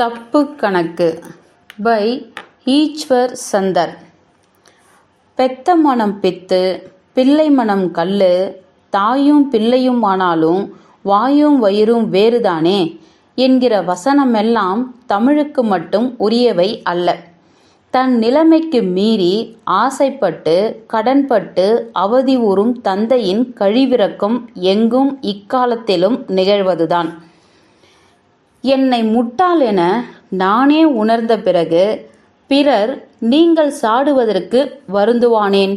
தப்பு கணக்கு பை ஈஸ்வர் சந்தர். பெத்த மனம் பித்து பிள்ளை மனம் கல்லு தாயும் பிள்ளையும் ஆனாலும் வாயும் வயிறும் வேறுதானே என்கிற வசனமெல்லாம் தமிழுக்கு மட்டும் உரியவை அல்ல. தன் நிலைமைக்கு மீறி ஆசைப்பட்டு கடன்பட்டு அவதி உறும் தந்தையின் கழிவிறக்கம் எங்கும் இக்காலத்திலும் நிகழ்வதுதான். என்னை முட்டாள் என நானே உணர்ந்த பிறகு பிறர் நீங்கள் சாடுவதற்கு வருந்துவானேன்?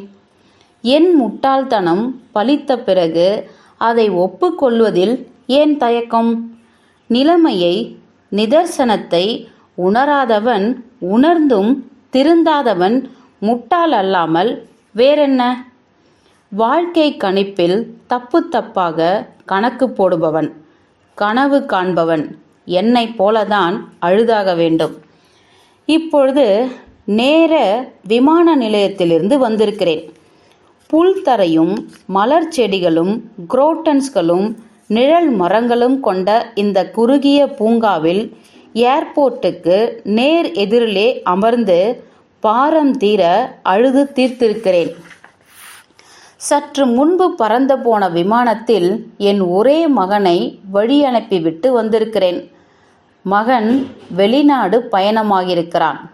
என் முட்டாள்தனம் பலித்த பிறகு அதை ஒப்புக்கொள்வதில் ஏன் தயக்கம்? நிலைமையை நிதர்சனத்தை உணராதவன் உணர்ந்தும் திருந்தாதவன் முட்டாள் அல்லாமல் வேறென்ன? வாழ்க்கை கணிப்பில் தப்பு தப்பாக கணக்கு போடுபவன் கனவு காண்பவன் என்னைப் போலதான் அழுதாக வேண்டும். இப்பொழுது நேர விமான நிலையத்திலிருந்து வந்திருக்கிறேன். புல்தரையும் மலர் செடிகளும் குரோட்டன்ஸ்களும் நிழல் மரங்களும் கொண்ட இந்த குறுகிய பூங்காவில் ஏர்போர்ட்டுக்கு நேர் எதிரிலே அமர்ந்து பாரம் தீர அழுது தீர்த்திருக்கிறேன். சற்று முன்பு பறந்து போன விமானத்தில் என் ஒரே மகனை வழி அனுப்பிவிட்டு வந்திருக்கிறேன். மகன் வெளிநாடு பயணமாகியிருக்கிறான்.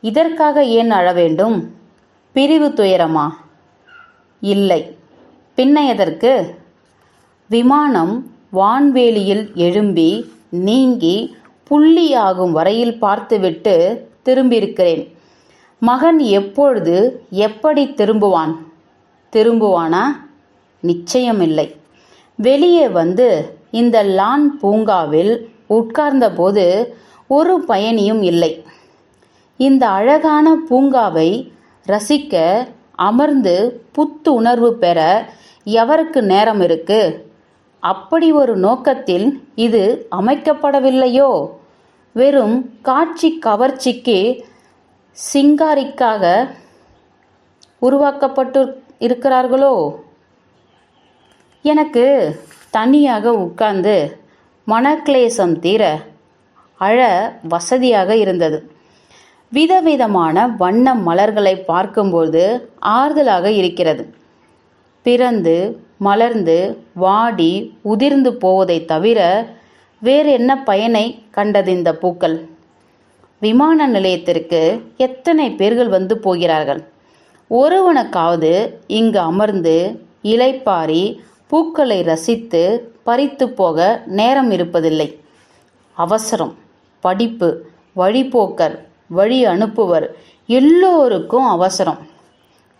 இதற்காக ஏன் அழ வேண்டும்? பிரிவு துயரமா? இல்லை. பின்ன எதற்கு விமானம் வான்வேலியில் எழும்பி நீங்கி புள்ளியாகும் வரையில் பார்த்துவிட்டு திரும்பியிருக்கிறேன். மகன் எப்பொழுது எப்படி திரும்புவான்? திரும்புவானா? நிச்சயமில்லை. வெளியே வந்து இந்த லான் பூங்காவில் உட்கார்ந்தபோது ஒரு பயணியும் இல்லை. இந்த அழகான பூங்காவை ரசிக்க அமர்ந்து புத்து உணர்வு பெற எவருக்கு நேரம் இருக்கு? அப்படி ஒரு நோக்கத்தில் இது அமைக்கப்படவில்லையோ? வெறும் காட்சி கவர்ச்சிக்கு சிங்காரிக்காக உருவாக்கப்பட்டு இருக்கிறார்களோ? எனக்கு தனியாக உட்கார்ந்து மனக்லேசம் தீர அழ வசதியாக இருந்தது. விதவிதமான வண்ண மலர்களை பார்க்கும்போது ஆறுதலாக இருக்கிறது. பிறந்து மலர்ந்து வாடி உதிர்ந்து போவதை தவிர வேறு என்ன பயனை கண்டது இந்த பூக்கள்? விமான நிலையத்திற்கு எத்தனை பேர்கள் வந்து போகிறார்கள்? ஒருவனுக்காவது இங்கு அமர்ந்து இலைப்பாரி பூக்களை ரசித்து பறித்து போக நேரம் இருப்பதில்லை. அவசரம் படிப்பு வழிபோக்கர் வழி அனுப்புவர் எல்லோருக்கும் அவசரம்.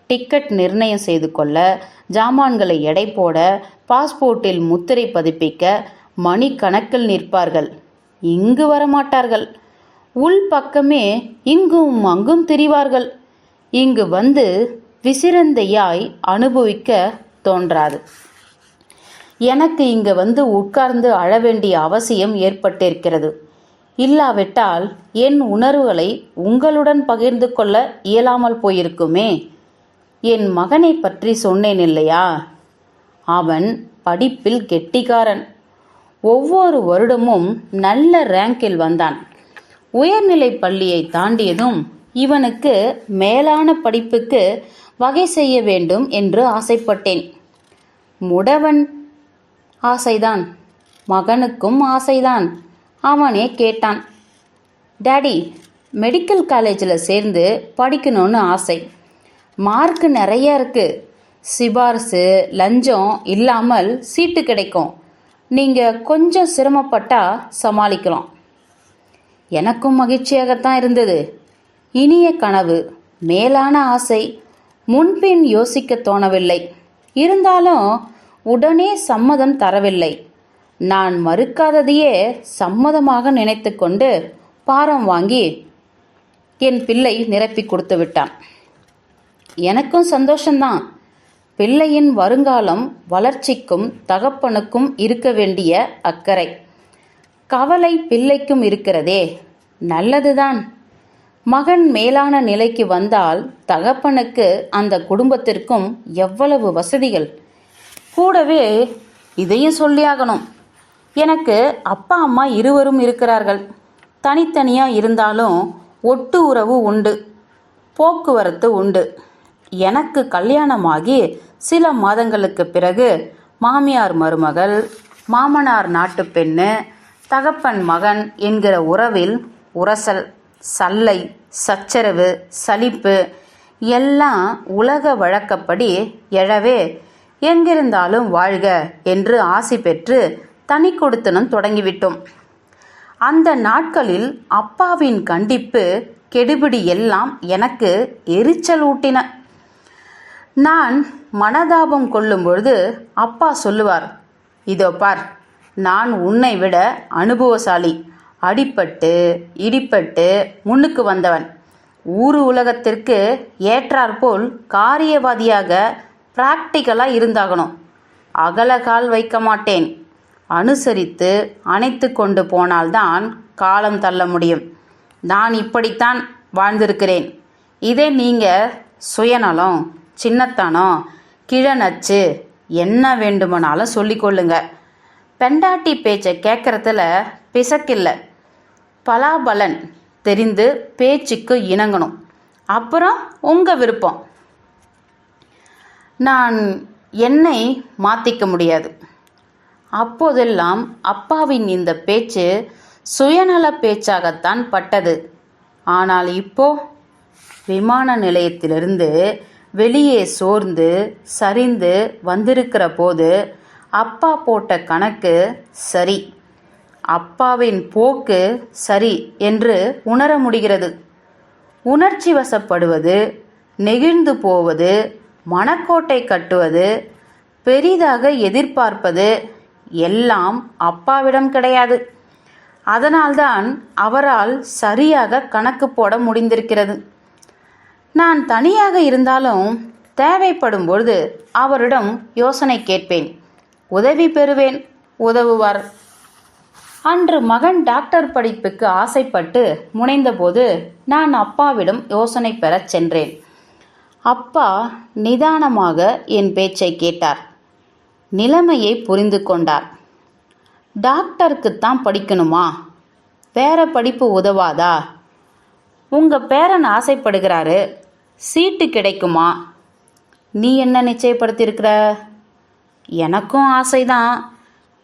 டிக்கெட் நிர்ணயம் செய்து கொள்ள ஜாமான்களை எடை போட பாஸ்போர்ட்டில் முத்திரை பதிப்பிக்க மணிக்கணக்கில் நிற்பார்கள். இங்கு வரமாட்டார்கள். உள் பக்கமே இங்கும் அங்கும் திரிவார்கள். இங்கு வந்து விசிறந்தையாய் அனுபவிக்க தோன்றாது. எனக்கு இங்கு வந்து உட்கார்ந்து அழ வேண்டிய அவசியம் ஏற்பட்டிருக்கிறது. இல்லாவிட்டால் என் உணர்வுகளை உங்களுடன் பகிர்ந்து கொள்ள இயலாமல் போயிருக்குமே. என் மகனை பற்றி சொன்னேன் இல்லையா? அவன் படிப்பில் கெட்டிக்காரன். ஒவ்வொரு வருடமும் நல்ல ரேங்கில் வந்தான். உயர்நிலை பள்ளியை தாண்டியதும் இவனுக்கு மேலான படிப்புக்கு வகை செய்ய வேண்டும் என்று ஆசைப்பட்டேன். முடவன் ஆசைதான். மகனுக்கும் ஆசைதான். அவனே கேட்டான். டேடி மெடிக்கல் காலேஜில் சேர்ந்து படிக்கணும்னு ஆசை. மார்க் நிறைய இருக்கு. சிபாரிசு லஞ்சம் இல்லாமல் சீட்டு கிடைக்கும். நீங்கள் கொஞ்சம் சிரமப்பட்டா சமாளிக்கலாம். எனக்கும் மகிழ்ச்சியாகத்தான் இருந்தது. இனிய கனவு மேலான ஆசை. முன்பின் யோசிக்க தோணவில்லை. இருந்தாலும் உடனே சம்மதம் தரவில்லை. நான் மறுக்காததையே சம்மதமாக நினைத்து கொண்டு பாரம் வாங்கி என் பிள்ளை நிரப்பி கொடுத்து விட்டான். எனக்கும் சந்தோஷம்தான். பிள்ளையின் வருங்காலம் வளர்ச்சிக்கும் தகப்பனுக்கும் இருக்க வேண்டிய அக்கறை. கவலை பிள்ளைக்கும் இருக்கிறதே நல்லதுதான். மகன் மேலான நிலைக்கு வந்தால் தகப்பனுக்கு அந்த குடும்பத்திற்கும் எவ்வளவு வசதிகள்? கூடவே இதையும் சொல்லியாகணும் எனக்கு அப்பா அம்மா இருவரும் இருக்கிறார்கள். தனித்தனியாக இருந்தாலும் ஒட்டு உறவு உண்டு போக்குவரத்து உண்டு. எனக்கு கல்யாணமாகி சில மாதங்களுக்கு பிறகு மாமியார் மருமகள் மாமனார் நாட்டு பெண்ணு தகப்பன் மகன் என்கிற உறவில் உரசல் சல்லை சச்சரவு சலிப்பு எல்லாம் உலக வழக்கப்படி எழவே எங்கிருந்தாலும் வாழ்க என்று ஆசி பெற்று தனி கொடுத்தனம் தொடங்கிவிட்டோம். அந்த நாட்களில் அப்பாவின் கண்டிப்பு கெடுபிடி எல்லாம் எனக்கு எரிச்சல் ஊட்டின. நான் மனதாபம் கொள்ளும் பொழுது அப்பா சொல்லுவார் இதோ பார் நான் உன்னை விட அனுபவசாலி அடிப்பட்டு இடிப்பட்டு முன்னுக்கு வந்தவன். ஊரு உலகத்திற்கு ஏற்றாற்போல் காரியவாதியாக பிராக்டிக்கலாக இருந்தாகணும். அகலகால் வைக்க மாட்டேன். அனுசரித்து அணைத்து கொண்டு போனால்தான் காலம் தள்ள முடியும். நான் இப்படித்தான் வாழ்ந்திருக்கிறேன். இதே நீங்கள் சுயநலம் சின்னத்தனம் கிழநச்சு என்ன வேண்டுமானாலும் சொல்லிக்கொள்ளுங்க பெண்டாட்டி பேச்சை கேட்குறதுல பிசக்கில்லை. பலாபலன் தெரிந்து பேச்சுக்கு இணங்கணும். அப்புறம் உங்கள் விருப்பம். நான் என்னை மாற்றிக்க முடியாது. அப்போதெல்லாம் அப்பாவின் இந்த பேச்சு சுயநல பேச்சாகத்தான் பட்டது. ஆனால் இப்போ விமான நிலையத்திலிருந்து வெளியே சோர்ந்து சரிந்து வந்திருக்கிற போது அப்பா போட்ட கணக்கு சரி. அப்பாவின் போக்கு சரி என்று உணர முடிகிறது. உணர்ச்சி வசப்படுவது நெகிழ்ந்து போவது மணக்கோட்டை கட்டுவது பெரிதாக எதிர்பார்ப்பது எல்லாம் அப்பாவிடம் கிடையாது. அதனால்தான் அவரால் சரியாக கணக்கு போட முடிந்திருக்கிறது. நான் தனியாக இருந்தாலும் தேவைப்படும் பொழுது அவரிடம் யோசனை கேட்பேன். உதவி பெறுவேன் உதவுவார். அன்று மகன் டாக்டர் படிப்புக்கு ஆசைப்பட்டு முனைந்தபோது நான் அப்பாவிடம் யோசனை பெறச் சென்றேன். அப்பா நிதானமாக என் பேச்சை கேட்டார். நிலைமையை புரிந்து கொண்டார். டாக்டருக்குத்தான் படிக்கணுமா? வேற படிப்பு உதவாதா? உங்கள் பேரன் ஆசைப்படுகிறாரு. சீட்டு கிடைக்குமா? நீ என்ன நிச்சயப்படுத்தியிருக்கிற? எனக்கும் ஆசைதான்.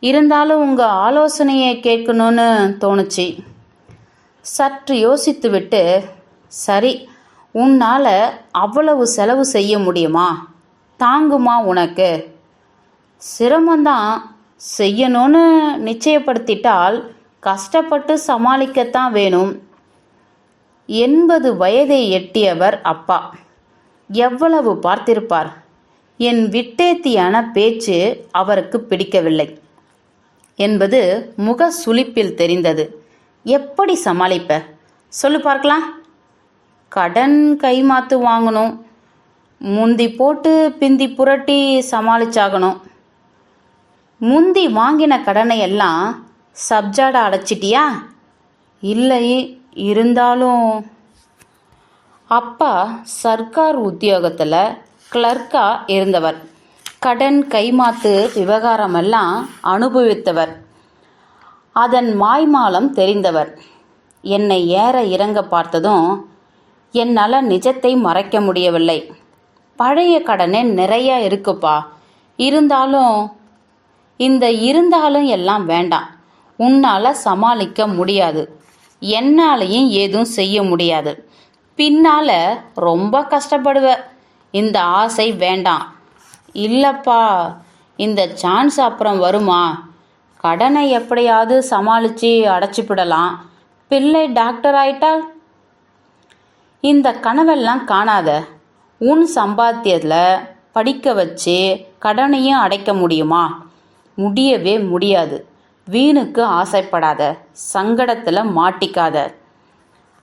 இருந்தாலும் உங்கள் ஆலோசனையை கேட்கணும்னு தோணுச்சு. சற்று யோசித்துவிட்டு சரி உன்னால் அவ்வளவு செலவு செய்ய முடியுமா? தாங்குமா உனக்கு? சிரமந்தான் செய்யணும்னு நிச்சயப்படுத்திட்டால் கஷ்டப்பட்டு சமாளிக்கத்தான் வேணும். எண்பது வயதை எட்டியவர் அப்பா. எவ்வளவு பார்த்திருப்பார்? என் விட்டேத்தியான பேச்சு அவருக்கு பிடிக்கவில்லை. என்பது முக சுளிப்பில் தெரிந்தது. எப்படி சமாளிப்ப? சொல்லு பார்க்கலாம். கடன் கைமாத்து வாங்கணும். முந்தி போட்டு பிந்தி புரட்டி சமாளிச்சாகணும். முந்தி வாங்கின கடனை எல்லாம் சப்ஜாடா அடைச்சிட்டியா? இல்லை இருந்தாலும். அப்பா சர்க்கார் உத்தியோகத்தில் கிளர்க்காக இருந்தவர். கடன் கைமாத்து விவகாரமெல்லாம் அனுபவித்தவர். அதன் மாய்மாலம் தெரிந்தவர். என்னை ஏற இறங்க பார்த்ததும் என்னால் நிஜத்தை மறைக்க முடியவில்லை. பழைய கடனே நிறைய இருக்குப்பா. இருந்தாலும் இந்த இருந்தாலும் எல்லாம் வேண்டாம். உன்னால் சமாளிக்க முடியாது. என்னாலையும் ஏதும் செய்ய முடியாது. பின்னால் ரொம்ப கஷ்டப்படுவ. இந்த ஆசை வேண்டாம். இல்லைப்பா இந்த சான்ஸ் அப்புறம் வருமா? கடனை எப்படியாவது சமாளித்து அடைச்சிப்பிடலாம் பிள்ளை டாக்டர் ஆயிட்டால் இந்த கனவெல்லாம் காணாத. உன் சம்பாத்தியத்தில் படிக்க வச்சு கடனையும் அடைக்க முடியுமா? முடியவே முடியாது. வீணுக்கு ஆசைப்படாத. சங்கடத்தில் மாட்டிக்காத.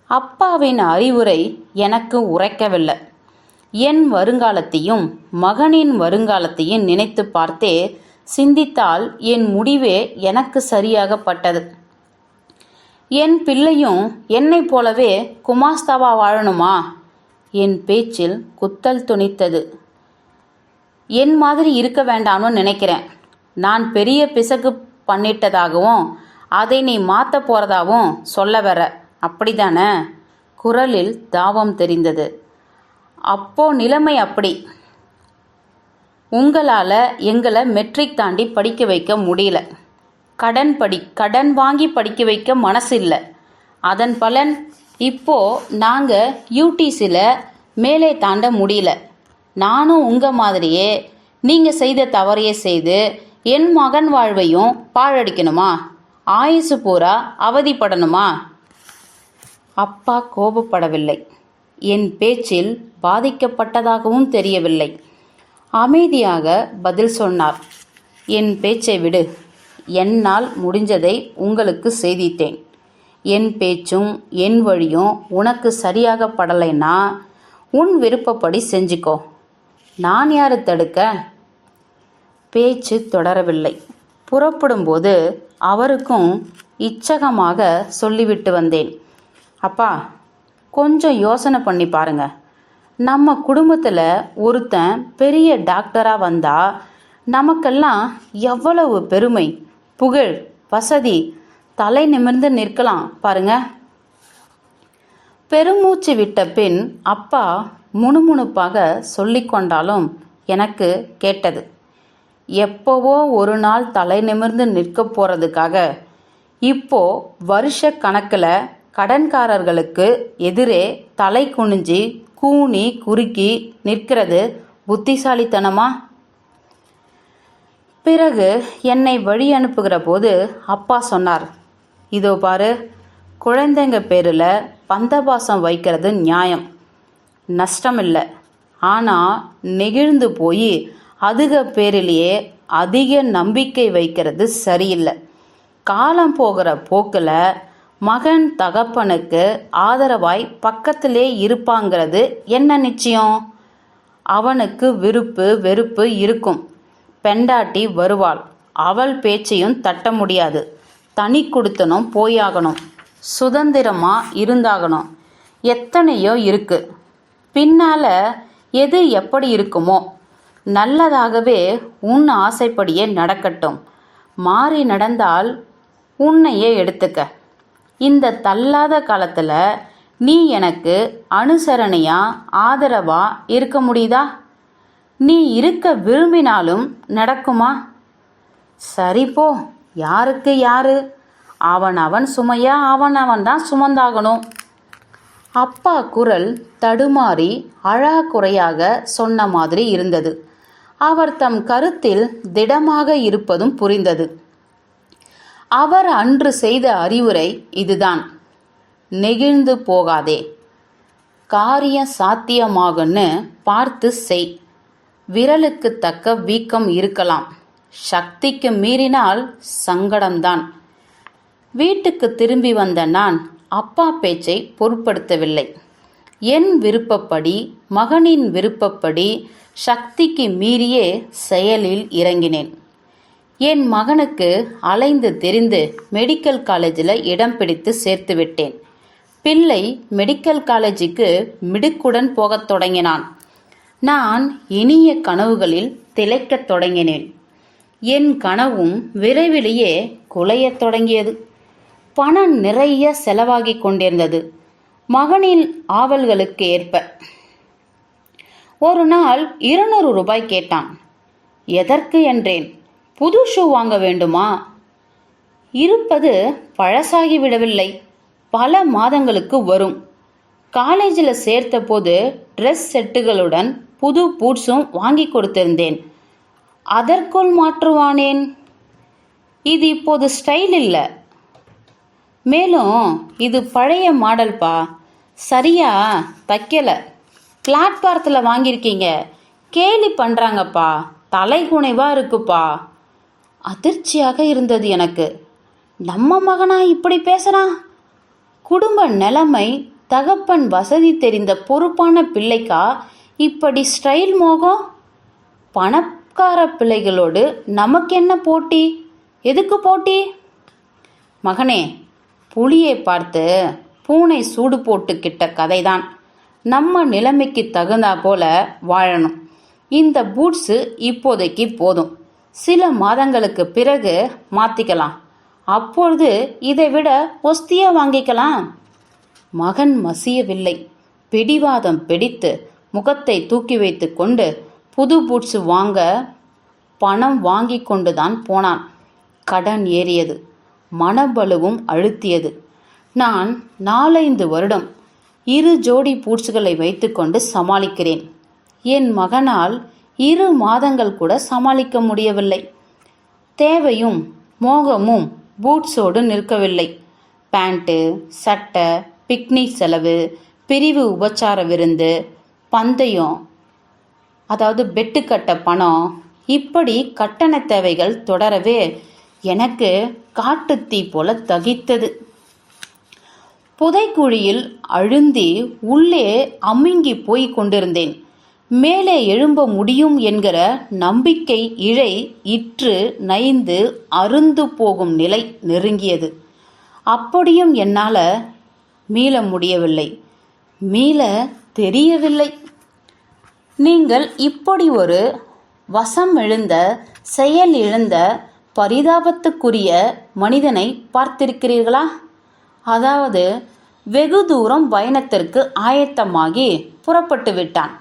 அப்பாவின் அறிவுரை எனக்கு உரைக்கவில்லை. என் வருங்காலத்தையும் மகனின் வருங்காலத்தையும் நினைத்து பார்த்தே சிந்தித்தால் என் முடிவே எனக்கு சரியாகப்பட்டது. என் பிள்ளையும் என்னைப் போலவே குமாஸ்தாவா வாழணுமா? என் பேச்சில் குத்தல் துணித்தது. என் மாதிரி இருக்க வேண்டாம்னு நினைக்கிறேன். நான் பெரிய பிசகு பண்ணிட்டதாகவும் அதை நீ மாற்ற போகிறதாகவும் சொல்ல வர. அப்படிதானே? குரலில் தாவம் தெரிந்தது. அப்போ நிலைமை அப்படி. உங்களால் எங்களை மெட்ரிக் தாண்டி படிக்க வைக்க முடியல. கடன் படி கடன் வாங்கி படிக்க வைக்க மனசு இல்லை அதன் பலன் இப்போ நாங்கள் யூடிசியில் மேலே தாண்ட முடியல. நானும் உங்கள் மாதிரியே நீங்கள் செய்த தவறையே செய்து என் மகன் வாழ்வையும் பாழடிக்கணுமா? ஆயுசு பூரா அவதிப்படணுமா? அப்பா கோபப்படவில்லை. என் பேச்சில் பாதிக்கப்பட்டதாகவும் தெரியவில்லை. அமைதியாக பதில் சொன்னார். என் பேச்சை விடு. என்னால் முடிஞ்சதை உங்களுக்கு செய்தித்தேன். என் பேச்சும் என் வழியும் உனக்கு சரியாக படலைன்னா உன் விருப்பப்படி செஞ்சுக்கோ. நான் யாரு தடுக்க? பேச்சு தொடரவில்லை. புறப்படும்போது அவருக்கும் இச்சகமாக சொல்லிவிட்டு வந்தேன். அப்பா கொஞ்சம் யோசனை பண்ணி பாருங்க. நம்ம குடும்பத்தில் ஒருத்தன் பெரிய டாக்டராக வந்தால் நமக்கெல்லாம் எவ்வளவு பெருமை. புகழ் வசதி தலை நிமிர்ந்து நிற்கலாம் பாருங்க. பெருமூச்சு விட்ட பின் அப்பா முணுமுணுப்பாக சொல்லிக்கொண்டாலும் எனக்கு கேட்டது எப்போவோ ஒரு நாள் தலை நிமிர்ந்து நிற்க போகிறதுக்காக இப்போ வருஷ கணக்கில் கடன்காரர்களுக்கு எதிரே தலை குனிஞ்சி கூனி குறுக்கி நிற்கிறது புத்திசாலித்தனமா? பிறகு என்னை வழி அனுப்புகிற போது அப்பா சொன்னார் இதோ பாரு குழந்தைங்க பேரில் பந்தபாசம் வைக்கிறது நியாயம். நஷ்டம் இல்லை ஆனால் நெகிழ்ந்து போய் அதிக பேரிலேயே அதிக நம்பிக்கை வைக்கிறது சரியில்லை. காலம் போகிற போக்கில் மகன் தகப்பனுக்கு ஆதரவாய் பக்கத்திலே இருப்பாங்கிறது என்ன நிச்சயம்? அவனுக்கு விருப்பு வெறுப்பு இருக்கும். பெண்டாட்டி வருவாள். அவள் பேச்சையும் தட்ட முடியாது. தனி கொடுத்தனும் போயாகணும். சுதந்திரமா இருந்தாகணும். எத்தனையோ இருக்கு. பின்னால எது எப்படி இருக்குமோ. நல்லதாகவே உன் ஆசைப்படியே நடக்கட்டும். மாறி நடந்தால் உன்னையே எடுத்துக்க. இந்த தள்ளாத காலத்தில் நீ எனக்கு அனுசரணையா ஆதரவா இருக்க முடியுதா? நீ இருக்க விரும்பினாலும் நடக்குமா? சரி போ யாருக்கு யாரு? அவன் அவன் சுமையா அவன் அவன் தான் சுமந்தாகணும். அப்பா குரல் தடுமாறி அழாக்குறையாக சொன்ன மாதிரி இருந்தது. அவர் தம் கருத்தில் திடமாக இருப்பதும் புரிந்தது. அவர் அன்று செய்த அறிவுரை இதுதான். நெகிழ்ந்து போகாதே. காரியம் சாத்தியமாகுன்னு பார்த்து செய். விரலுக்கு தக்க வீக்கம் இருக்கலாம். சக்திக்கு மீறினால் சங்கடம்தான். வீட்டுக்கு திரும்பி வந்த நான் அப்பா பேச்சை பொருட்படுத்தவில்லை. என் விருப்பப்படி மகனின் விருப்பப்படி சக்திக்கு மீறியே செயலில் இறங்கினேன். என் மகனுக்கு அலைந்து தெரிந்து மெடிக்கல் காலேஜில் இடம் பிடித்து சேர்த்து விட்டேன் பிள்ளை மெடிக்கல் காலேஜுக்கு மிடுக்குடன் போகத் தொடங்கினான். நான் இனிய கனவுகளில் திளைக்கத் தொடங்கினேன். என் கனவும் விரைவிலேயே குலையத் தொடங்கியது. பணம் நிறைய செலவாகிக் கொண்டிருந்தது. மகனின் ஆவல்களுக்கு ஏற்ப. ஒரு நாள் இருநூறு ரூபாய் கேட்டான். எதற்கு? என்றேன். புது ஷூ வாங்க வேண்டுமா? இருப்பது பழசாகி விடவில்லை பல மாதங்களுக்கு வரும். காலேஜில் சேர்த்த போது ட்ரெஸ் செட்டுகளுடன் புது பூட்ஸும் வாங்கி கொடுத்திருந்தேன். அதற்குள் மாற்றுவானேன்? இது இப்போது ஸ்டைல் இல்லை. மேலும் இது பழைய மாடல்பா சரியா? தைக்கலை. பிளாட்பாரத்தில் வாங்கியிருக்கீங்க. கேலி பண்ணுறாங்கப்பா தலைகுனைவா இருக்குப்பா. அதிர்ச்சியாக இருந்தது எனக்கு. நம்ம மகனா இப்படி பேசுகிறான் குடும்ப நிலைமை தகப்பன் வசதி தெரிந்த பொறுப்பான பிள்ளைக்கா இப்படி ஸ்டைல் மோகம்? பணக்கார பிள்ளைகளோடு நமக்கு என்ன போட்டி? எதுக்கு போட்டி? மகனே புலியை பார்த்து பூனை சூடு போட்டுக்கிட்ட கதைதான். நம்ம நிலைமைக்கு தகுந்தா போல வாழணும். இந்த பூட்ஸு இப்போதைக்கு போதும். சில மாதங்களுக்கு பிறகு மாற்றிக்கலாம் அப்பொழுது இதை விட ஒஸ்தியாக வாங்கிக்கலாம். மகன் மசியவில்லை. பிடிவாதம் பிடித்து முகத்தை தூக்கி வைத்து கொண்டு புது பூட்ஸ் வாங்க பணம் வாங்கி கொண்டுதான் போனான். கடன் ஏறியது. மனபலுவும் அழுத்தியது. நான் நாலைந்து வருடம் இரு ஜோடி பூட்ஸ்களை வைத்துக்கொண்டு சமாளிக்கிறேன். என் மகனால் இரு மாதங்கள் கூட சமாளிக்க முடியவில்லை. தேவையும் மோகமும் பூட்ஸோடு நிற்கவில்லை. பேண்ட்டு சட்டை பிக்னிக் செலவு பிரிவு உபச்சார விருந்து பந்தயம் அதாவது பெட்டு கட்ட பணம் இப்படி கட்டண தேவைகள் தொடரவே எனக்கு காட்டுத்தீ போல தகித்தது. புதைக்குழியில் அழுந்தி உள்ளே அமுங்கி போய் கொண்டிருந்தேன். மேலே எழும்ப முடியும் என்கிற நம்பிக்கை இழை இற்று நைந்து அருந்து போகும் நிலை நெருங்கியது. அப்படியும் என்னால் மீள முடியவில்லை. மீள தெரியவில்லை. நீங்கள் இப்படி ஒரு வசம் எழுந்த செயல் இழந்த பரிதாபத்துக்குரிய மனிதனை பார்த்திருக்கிறீர்களா? அதாவது வெகு தூரம் பயணத்திற்கு ஆயத்தமாகி புறப்பட்டு விட்டான்.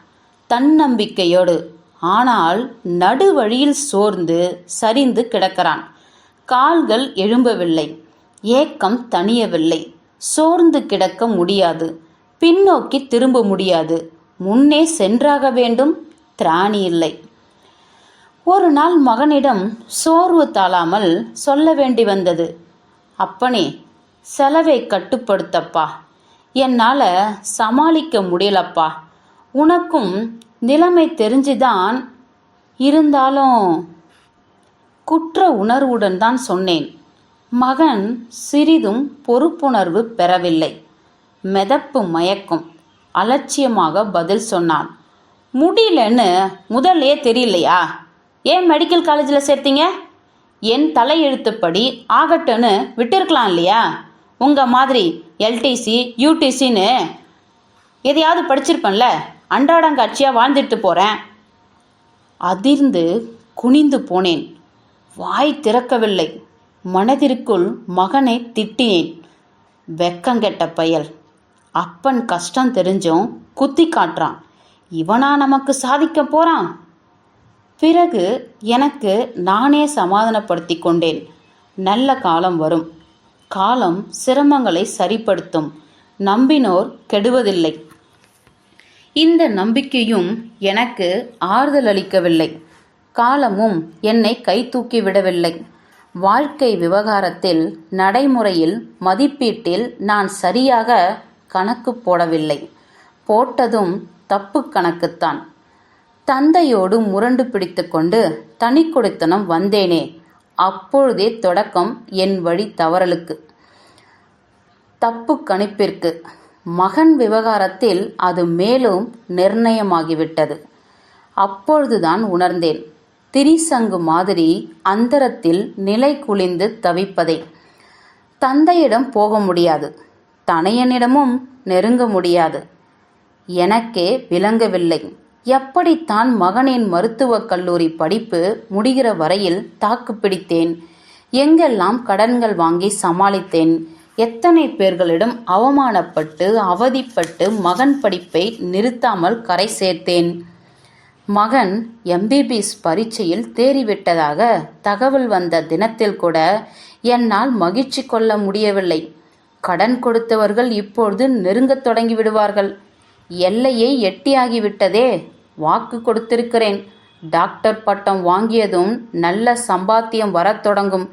தன்னம்பிக்கையோடு ஆனால் நடுவழியில் சோர்ந்து சரிந்து கிடக்கிறான். கால்கள் எழும்பவில்லை ஏக்கம் தணியவில்லை. சோர்ந்து கிடக்க முடியாது பின்னோக்கி திரும்ப முடியாது. முன்னே சென்றாக வேண்டும் திராணி இல்லை. ஒரு நாள் மகனிடம் சோர்வு தாழாமல் சொல்ல வேண்டி வந்தது. அப்பனே செலவை கட்டுப்படுத்தப்பா. என்னால் சமாளிக்க முடியலப்பா. உனக்கும் நிலைமை தெரிஞ்சுதான் இருந்தாலும் குற்ற உணர்வுடன் தான் சொன்னேன். மகன் சிறிதும் பொறுப்புணர்வு பெறவில்லை. மெதப்பு மயக்கம். அலட்சியமாக பதில் சொன்னான். முடியலன்னு முதல்லே தெரியலையா? ஏன் மெடிக்கல் காலேஜில் சேர்த்தீங்க? என் தலையெழுத்துப்படி ஆகட்டும்னு விட்டுருக்கலாம் இல்லையா? உங்கள் மாதிரி எல்டிசி யூடிசின்னு எதையாவது படிச்சிருப்பேன்ல அன்றாடங்காட்சியாக வாழ்ந்துட்டு போகிறேன் அதிர்ந்து குனிந்து போனேன். வாய் திறக்கவில்லை. மனதிற்குள் மகனை திட்டினேன். வெக்கங்கெட்ட பயல். அப்பன் கஷ்டம் தெரிஞ்சும் குத்தி காட்டுறான். இவனா நமக்கு சாதிக்க போறான்? பிறகு எனக்கு நானே சமாதானப்படுத்தி கொண்டேன். நல்ல காலம் வரும். காலம் சிரமங்களை சரிப்படுத்தும். நம்பினோர் கெடுவதில்லை. இந்த நம்பிக்கையும் எனக்கு ஆறுதல் அளிக்கவில்லை. காலமும் என்னை கை தூக்கி விடவில்லை. வாழ்க்கை விவகாரத்தில் நடைமுறையில் மதிப்பீட்டில் நான் சரியாக கணக்கு போடவில்லை. போட்டதும் தப்பு கணக்குத்தான். தந்தையோடு முரண்டு பிடித்துக்கொண்டு தனி கொடுத்தனம் வந்தேனே அப்பொழுதே தொடக்கம் என் வழி தவறலுக்கு. தப்பு கணிப்பிற்கு. மகன் விவகாரத்தில் அது மேலும் நிர்ணயமாகிவிட்டது. அப்பொழுதுதான் உணர்ந்தேன். திரிசங்கு மாதிரி அந்தரத்தில் நிலை குளிந்து தவிப்பதை. தந்தையிடம் போக முடியாது. தனையனிடமும் நெருங்க முடியாது. எனக்கே விளங்கவில்லை. எப்படித்தான் மகனின் மருத்துவக் கல்லூரி படிப்பு முடிகிற வரையில் தாக்கு பிடித்தேன். எங்கெல்லாம் கடன்கள் வாங்கி சமாளித்தேன். எத்தனை பேர்களிடம் அவமானப்பட்டு அவதிப்பட்டு மகன் படிப்பை நிறுத்தாமல் கரை சேர்த்தேன். மகன் எம்பிபிஎஸ் பரீட்சையில் தேறிவிட்டதாக தகவல் வந்த தினத்தில் கூட என்னால் மகிழ்ச்சி கொள்ள முடியவில்லை. கடன் கொடுத்தவர்கள் இப்பொழுது நெருங்கத் தொடங்கி விடுவார்கள். எல்லையை எட்டியாகிவிட்டதே வாக்கு கொடுத்திருக்கிறேன். டாக்டர் பட்டம் வாங்கியதும் நல்ல சம்பாத்தியம் வரத் தொடங்கும்.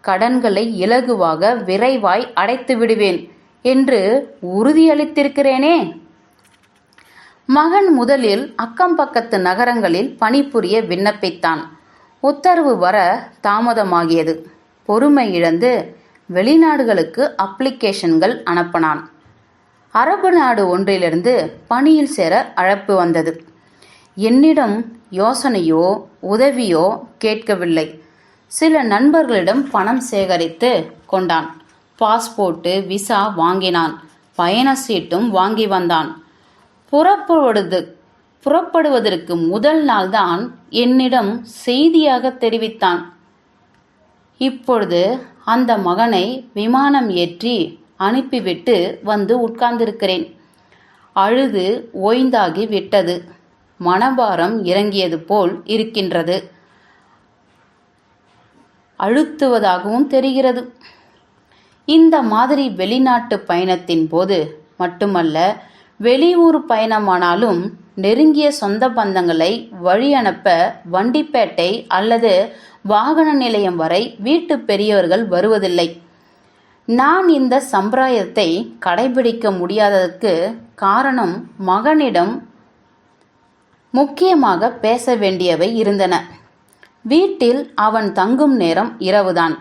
கடன்களை இலகுவாக விரைவாய் அடைத்து விடுவேன் என்று உறுதியளித்திருக்கிறேனே. மகன் முதலில் அக்கம் பக்கத்து நகரங்களில் பணிபுரிய விண்ணப்பித்தான். உத்தரவு வர தாமதமாகியது. பொறுமை இழந்து வெளிநாடுகளுக்கு அப்ளிகேஷன்கள் அனுப்பினான். அரபு நாடு ஒன்றிலிருந்து பணியில் சேர அழைப்பு வந்தது. என்னிடம் யோசனையோ உதவியோ கேட்கவில்லை. சில நண்பர்களிடம் பணம் சேகரித்து கொண்டான். பாஸ்போர்ட்டு விசா வாங்கினான். பயண சீட்டும் வாங்கி வந்தான். புறப்படுவது புறப்படுவதற்கு முதல் நாள்தான் என்னிடம் செய்தியாக தெரிவித்தான். இப்பொழுது அந்த மகனை விமானம் ஏற்றி அனுப்பிவிட்டு வந்து உட்கார்ந்திருக்கிறேன். அழுது ஓய்ந்தாகி விட்டது. மனபாரம் இறங்கியது போல் இருக்கின்றது. அழுத்துவதாகவும் தெரிகிறது. இந்த மாதிரி வெளிநாட்டு பயணத்தின் போது மட்டுமல்ல வெளியூர் பயணமானாலும் நெருங்கிய சொந்த பந்தங்களை வழி அனுப்ப வண்டிப்பேட்டை அல்லது வாகன நிலையம் வரை வீட்டு பெரியவர்கள் வருவதில்லை. நான் இந்த சம்பிரதாயத்தை கடைபிடிக்க முடியாததற்கு காரணம் மகனிடம் முக்கியமாக பேச வேண்டியவை இருந்தன. வீட்டில் அவன் தங்கும் நேரம் இரவுதான்.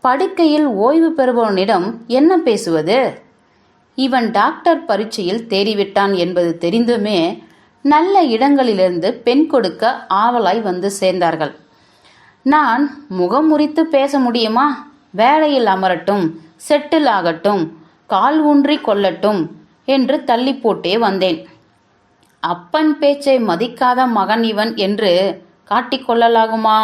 படுக்கையில் ஓய்வு பெறுபவனிடம் என்ன பேசுவது? இவன் டாக்டர் பரீட்சையில் தேறிவிட்டான் என்பது தெரிந்துமே நல்ல இடங்களிலிருந்து பெண் கொடுக்க ஆவலாய் வந்து சேர்ந்தார்கள். நான் முகம் முறித்து பேச முடியுமா? வேலையில் அமரட்டும் செட்டில் ஆகட்டும் கால் ஊன்றி கொள்ளட்டும் என்று தள்ளி போட்டே வந்தேன். அப்பன் பேச்சை மதிக்காத மகன் இவன் என்று காட்டிக்கொள்ளலாகுமா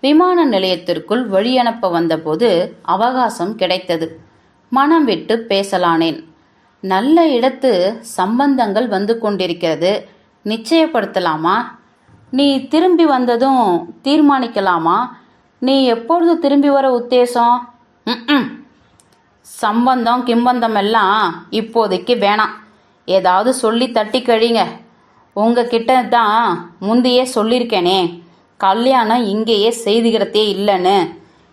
விமான நிலையத்திற்குள் வழியனுப்ப வந்தபோது அவகாசம் கிடைத்தது. மனம் விட்டு பேசலானேன். நல்ல இடத்து சம்பந்தங்கள் வந்து கொண்டிருக்கிறது. நிச்சயப்படுத்தலாமா? நீ திரும்பி வந்ததும் தீர்மானிக்கலாமா? நீ எப்பொழுது திரும்பி வர உத்தேசம்? ம் சம்பந்தம் கிம்பந்தம் எல்லாம் இப்போதைக்கு வேணாம். ஏதாவது சொல்லி தட்டி கழிங்க. உங்ககிட்ட தான் முந்தையே சொல்லியிருக்கேனே. கல்யாணம் இங்கேயே செய்துக்கிறதே இல்லைன்னு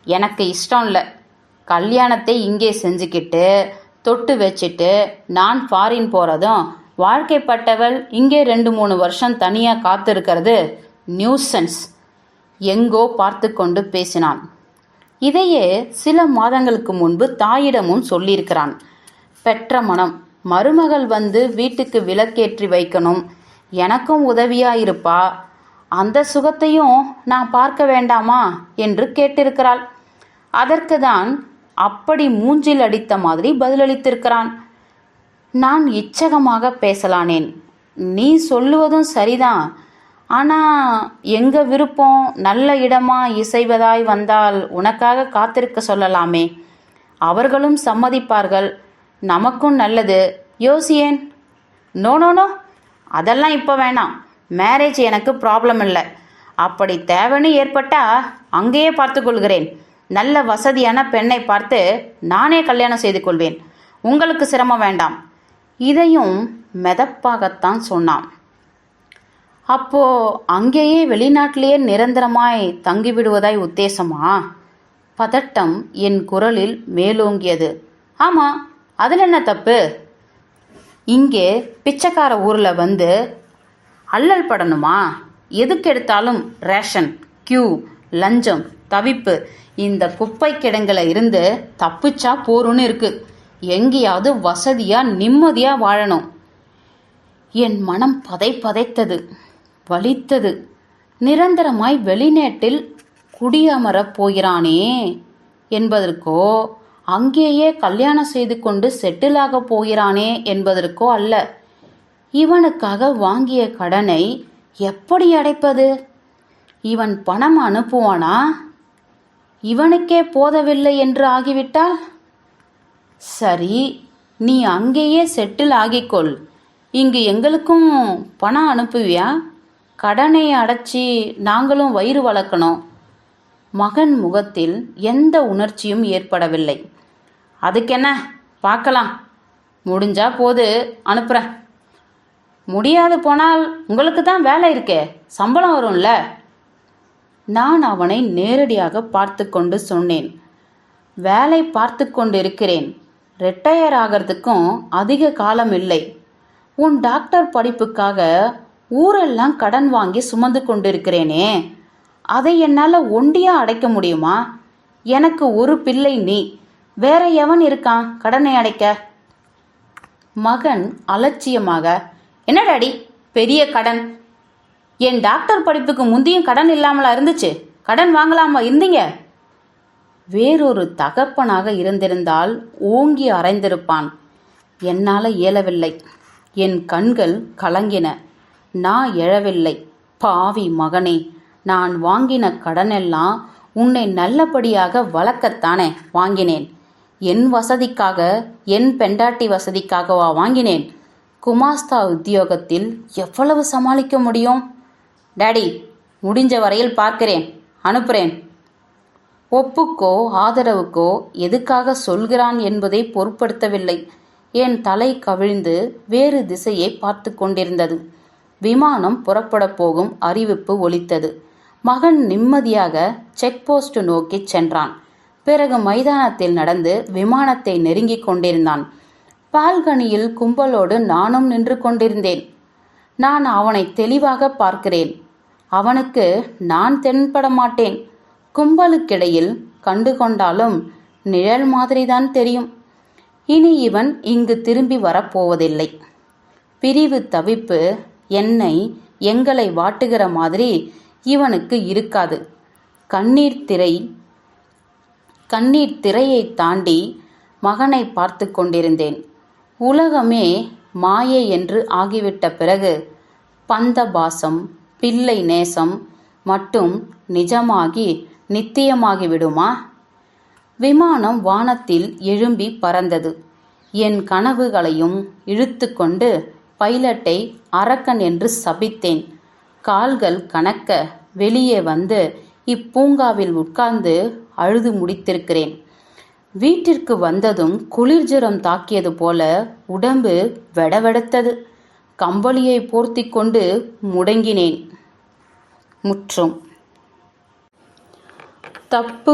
எனக்கு இஷ்டம் இல்லை. கல்யாணத்தை இங்கே செஞ்சுக்கிட்டு தொட்டு வச்சுட்டு நான் ஃபாரின் போகிறதும் வாழ்க்கைப்பட்டவள் இங்கே ரெண்டு மூணு வருஷம் தனியாக காத்திருக்கிறது. நியூசன்ஸ். எங்கோ பார்த்து கொண்டு பேசினான். இதையே சில மாதங்களுக்கு முன்பு தாயிடமும் சொல்லியிருக்கிறான். பெற்ற மனம் மருமகள் வந்து வீட்டுக்கு விளக்கேற்றி வைக்கணும். எனக்கும் உதவியா இருப்பா. அந்த சுகத்தையும் நான் பார்க்க வேண்டாமா? என்று கேட்டிருக்கிறாள். அதற்கு தான் அப்படி மூஞ்சில் அடித்த மாதிரி பதிலளித்திருக்கிறான். நான் இச்சகமாக பேசலானேன். நீ சொல்லுவதும் சரிதான். ஆனால் எங்கள் விருப்பம் நல்ல இடமா இசைவதாய் வந்தால் உனக்காக காத்திருக்க சொல்லலாமே. அவர்களும் சம்மதிப்பார்கள். நமக்கும் நல்லது. யோசியேன். No no no. அதெல்லாம் இப்போ வேணாம். மேரேஜ் எனக்கு ப்ராப்ளம் இல்லை. அப்படி தேவைன்னு ஏற்பட்டா அங்கேயே பார்த்து கொள்கிறேன். நல்ல வசதியான பெண்ணை பார்த்து நானே கல்யாணம் செய்து கொள்வேன். உங்களுக்கு சிரமம் வேண்டாம். இதையும் மெதப்பாகத்தான் சொன்னான். அப்போ அங்கேயே வெளிநாட்டிலேயே நிரந்தரமாய் தங்கிவிடுவதாய் உத்தேசமா? பதட்டம் என் குரலில் மேலோங்கியது. ஆமா அதில் என்ன தப்பு? இங்கே பிச்சைக்கார ஊரில் வந்து அல்லல் படணுமா? எதுக்கு எடுத்தாலும் ரேஷன் கியூ லஞ்சம் தவிப்பு இந்த குப்பை கிடங்கில் இருந்து தப்பிச்சா போருன்னு இருக்குது எங்கேயாவது வசதியா நிம்மதியா வாழணும். என் மனம் பதை பதைத்தது வலித்தது. நிரந்தரமாய் வெளிநாட்டில் குடியமரப் போகிறானே என்பதற்கோ அங்கேயே கல்யாணம் செய்து கொண்டு செட்டில் ஆகப் போகிறானே என்பதற்கோ அல்ல. இவனுக்காக வாங்கிய கடனை எப்படி அடைப்பது? இவன் பணம் அனுப்புவானா? இவனுக்கே போதவில்லை என்று ஆகிவிட்டால் சரி நீ அங்கேயே செட்டில் ஆகிக்கொள். இங்கு எங்களுக்கும் பணம் அனுப்புவியா? கடனை அடைச்சி நாங்களும் வயிறு வளர்க்கணும். மகன் முகத்தில் எந்த உணர்ச்சியும் ஏற்படவில்லை. அதுக்கென்ன? பார்க்கலாம். முடிஞ்சா போது அனுப்புகிறேன் முடியாது போனால் உங்களுக்கு தான் வேலை இருக்கே. சம்பளம் வரும்ல? நான் அவனை நேரடியாக பார்த்து கொண்டு சொன்னேன். வேலை பார்த்து கொண்டு இருக்கிறேன். ரிட்டையர் ஆகிறதுக்கும் அதிக காலம் இல்லை. உன் டாக்டர் படிப்புக்காக ஊரெல்லாம் கடன் வாங்கி சுமந்து கொண்டிருக்கிறேனே. அதை என்னால் ஒண்டியா அடைக்க முடியுமா? எனக்கு ஒரு பிள்ளை நீ. வேற எவன் இருக்கான்? கடனை அடைக்க. மகன் அலட்சியமாக என்னடாடி பெரிய கடன். என் டாக்டர் படிப்புக்கு முந்தியும் கடன் இல்லாமலா இருந்துச்சு. கடன் வாங்கலாமா இருந்தீங்க? வேறொரு தகப்பனாக இருந்திருந்தால் ஓங்கி அறைந்திருப்பான். என்னால் இயலவில்லை. என் கண்கள் கலங்கின. நான் எழவில்லை. பாவி மகனே நான் வாங்கின கடனெல்லாம் உன்னை நல்லபடியாக வளர்க்கத்தானே வாங்கினேன். என் வசதிக்காக என் பெண்டாட்டி வசதிக்காகவா வாங்கினேன்? குமாஸ்தா உத்தியோகத்தில் எவ்வளவு சமாளிக்க முடியும்? டேடி முடிஞ்ச வரையில் பார்க்கிறேன். அனுப்புகிறேன் ஒப்புக்கோ ஆதரவுக்கோ எதுக்காக சொல்கிறான் என்பதை பொருட்படுத்தவில்லை. என் தலை கவிழ்ந்து வேறு திசையை பார்த்து கொண்டிருந்தது. விமானம் புறப்படப் போகும் அறிவிப்பு ஒலித்தது. மகன் நிம்மதியாக செக் போஸ்ட் நோக்கி சென்றான். பிறகு மைதானத்தில் நடந்து விமானத்தை நெருங்கிக் கொண்டிருந்தான். பால்கனியில் கும்பலோடு நானும் நின்று கொண்டிருந்தேன். நான் அவனை தெளிவாக பார்க்கிறேன். அவனுக்கு நான் தென்பட மாட்டேன். கும்பலுக்கிடையில் கண்டு கொண்டாலும் நிழல் மாதிரிதான் தெரியும். இனி இவன் இங்கு திரும்பி வரப்போவதில்லை. பிரிவு தவிப்பு என்னை எங்களை வாட்டுகிற மாதிரி இவனுக்கு இருக்காது. கண்ணீர் திரை கண்ணீர் திரையை தாண்டி மகனை பார்த்து கொண்டிருந்தேன். உலகமே மாயை என்று ஆகிவிட்ட பிறகு பந்தபாசம் பிள்ளை நேசம் மட்டும் நிஜமாகி நித்தியமாகிவிடுமா? விமானம் வானத்தில் எழும்பி பறந்தது. என் கனவுகளையும் இழுத்துக்கொண்டு பைலட்டை அரக்கன் என்று சபித்தேன். கால்கள் கணக்க வெளியே வந்து இப்பூங்காவில் உட்கார்ந்து அழுது முடித்திருக்கிறேன். வீட்டிற்கு வந்ததும் குளிர்ஜுரம் தாக்கியது போல உடம்பு வெடவெடுத்தது. கம்பளியை போர்த்தி கொண்டு முடங்கினேன். முற்றும். தப்பு